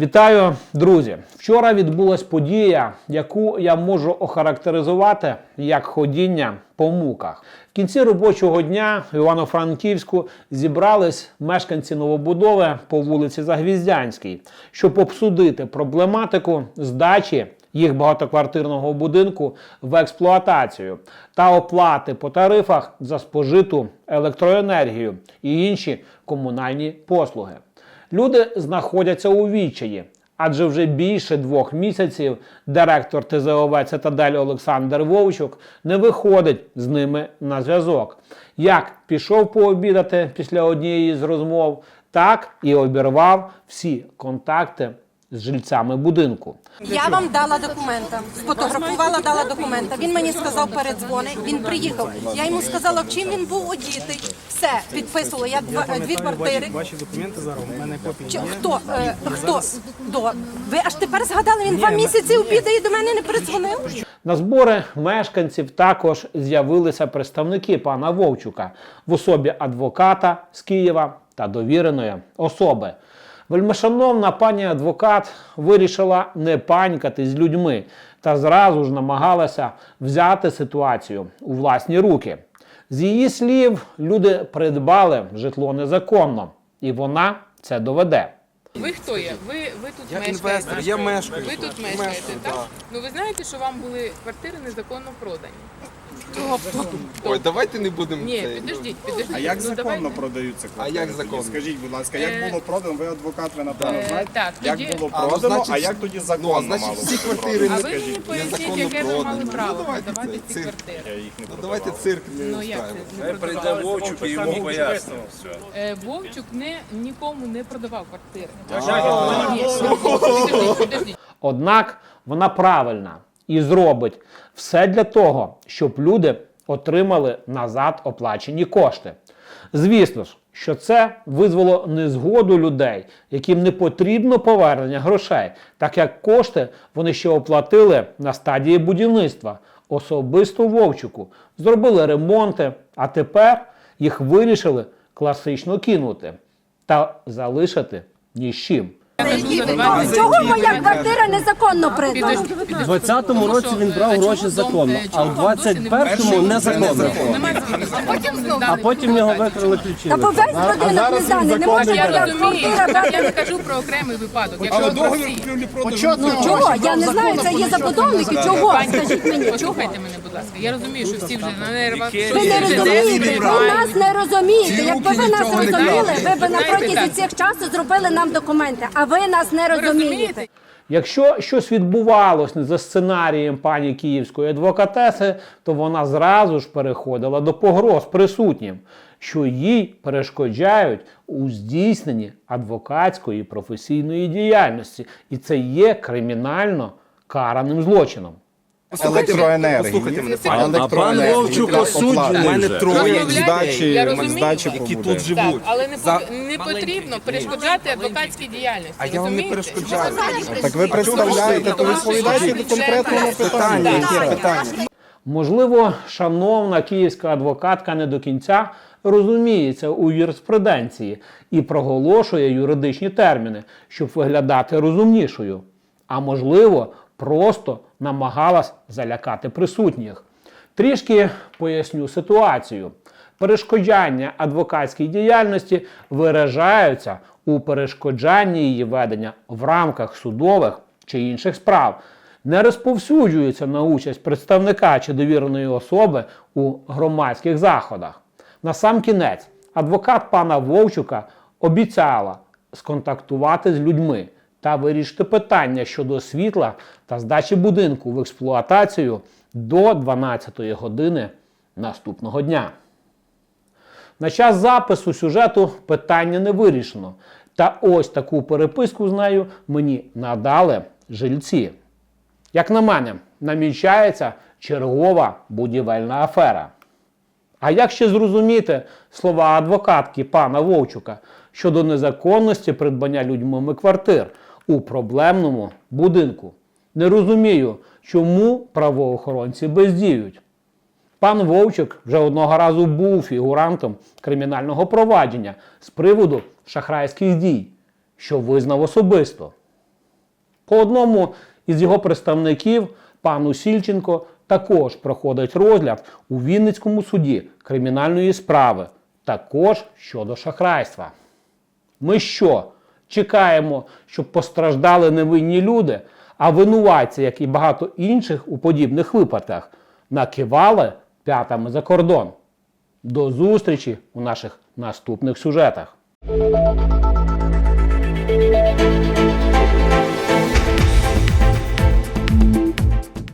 Вітаю, друзі! Вчора відбулась подія, яку я можу охарактеризувати як ходіння по муках. В кінці робочого дня в Івано-Франківську зібрались мешканці новобудови по вулиці Загвіздянській, щоб обсудити проблематику здачі їх багатоквартирного будинку в експлуатацію та оплати по тарифах за спожиту електроенергію і інші комунальні послуги. Люди знаходяться у відчаї, адже вже більше двох місяців директор ТЗОВ Цитадель Олександр Вовчук не виходить з ними на зв'язок. Як пішов пообідати після однієї з розмов, так і обірвав всі контакти з жильцями будинку. Я вам дала документа, сфотографувала, дала документа. Він мені сказав, передзвони. Він приїхав. Я йому сказала, в чим він був одітий. Все підписувала. Я два, дві квартири. Ваші документи зараз, у мене копії є. Хто е, хто до ви аж тепер згадали? Він два місяці обідає і до мене не передзвонив. На збори мешканців також з'явилися представники пана Вовчука в особі адвоката з Києва та довіреної особи. Вельмишановна пані адвокат вирішила не панькати з людьми та зразу ж намагалася взяти ситуацію у власні руки. З її слів, люди придбали житло незаконно, і вона це доведе. Ви хто є? Ви, ви тут Я мешкаєте? інвестор, я мешкаю Ви тут. тут мешкаєте, Мешкаю, так? да. Ну ви знаєте, що вам були квартири незаконно продані? Ой, давайте не будемо Ні, це. підождіть, підождіть. А як ну, законно давайте. продаються А квартири? як законно? Скажіть, будь ласка, Е, як було продано? Ви адвокат, ви напевно е, знаєте? так, як тоді- було А, ну, продано, значить, а як тоді Ну, а законно значить, мало всі бути квартири А ви мені скажіть, поясніть, незаконно яке ви мали право Ну, давайте продавати це- ці цирк. квартири? Їх не Ну, продавав. давайте цирк не Ну як це не Прийде продавали? Вовчук і йому пояснив все. Е, Вовчук не, нікому не продавав квартири. Ні. Однак вона правильна і зробить все для того, щоб люди отримали назад оплачені кошти. Звісно ж, що це визвало незгоду людей, яким не потрібно повернення грошей, так як кошти вони ще оплатили на стадії будівництва, особисто Вовчуку, зробили ремонти, а тепер їх вирішили класично кинути та залишити ні з чим. Чого моя квартира незаконно придбана? У 20-му році він брав гроші законно, а в чому дом 21-му незаконно. А потім його викрили ключі. Та бо весь будинок не. Не може Я моя квартира я не брати. кажу про окремий випадок. Якщо договір. Ну чого? Я не знаю, це є забудовники. Чого? Скажіть мені, чого? Послухайте мене, будь ласка. Я розумію, що всі вже на нервах. Ви не розумієте, ви нас не розумієте. Якби ви нас розуміли, ви б на протязі цих часу зробили нам документи, а ви нас не розумієте. Якщо щось відбувалось не за сценарієм пані київської адвокатеси, то вона зразу ж переходила до погроз присутнім, що їй перешкоджають у здійсненні адвокатської професійної діяльності, і це є кримінально караним злочином. Електроенергії. Послухайте мене, А пане. А пан Вовчук для осуджений оплати. У мене троє Розмовляйте, я здачі, розумію, здачі які побудує. тут живуть. Так, але не, За- не потрібно перешкоджати адвокатській діяльності. А я вам не розумієте? перешкоджаю. Так ви представляєте, то відповідаєте до конкретного питання. Яке питання? Можливо, шановна київська адвокатка не до кінця розуміється у юриспруденції і проголошує юридичні терміни, щоб виглядати розумнішою. А можливо, просто намагалась залякати присутніх. Трішки поясню ситуацію. Перешкоджання адвокатській діяльності виражаються у перешкоджанні її ведення в рамках судових чи інших справ, не розповсюджуються на участь представника чи довіреної особи у громадських заходах. На сам кінець, адвокат пана Вовчука обіцяла сконтактувати з людьми та вирішити питання щодо світла та здачі будинку в експлуатацію до 12 години наступного дня. На час запису сюжету питання не вирішено. Та ось таку переписку з нею мені надали жильці. Як на мене, намічається чергова будівельна афера. А як ще зрозуміти слова адвокатки пана Вовчука щодо незаконності придбання людьми квартир у проблемному будинку? Не розумію, чому правоохоронці бездіють. Пан Вовчик вже одного разу був фігурантом кримінального провадження з приводу шахрайських дій, що визнав особисто. По одному із його представників, пану Сільченко, також проходить розгляд у Вінницькому суді кримінальної справи, також щодо шахрайства. Ми що? Чекаємо, щоб постраждали невинні люди, а винуватці, як і багато інших у подібних випадках, накивали п'ятами за кордон. До зустрічі у наших наступних сюжетах.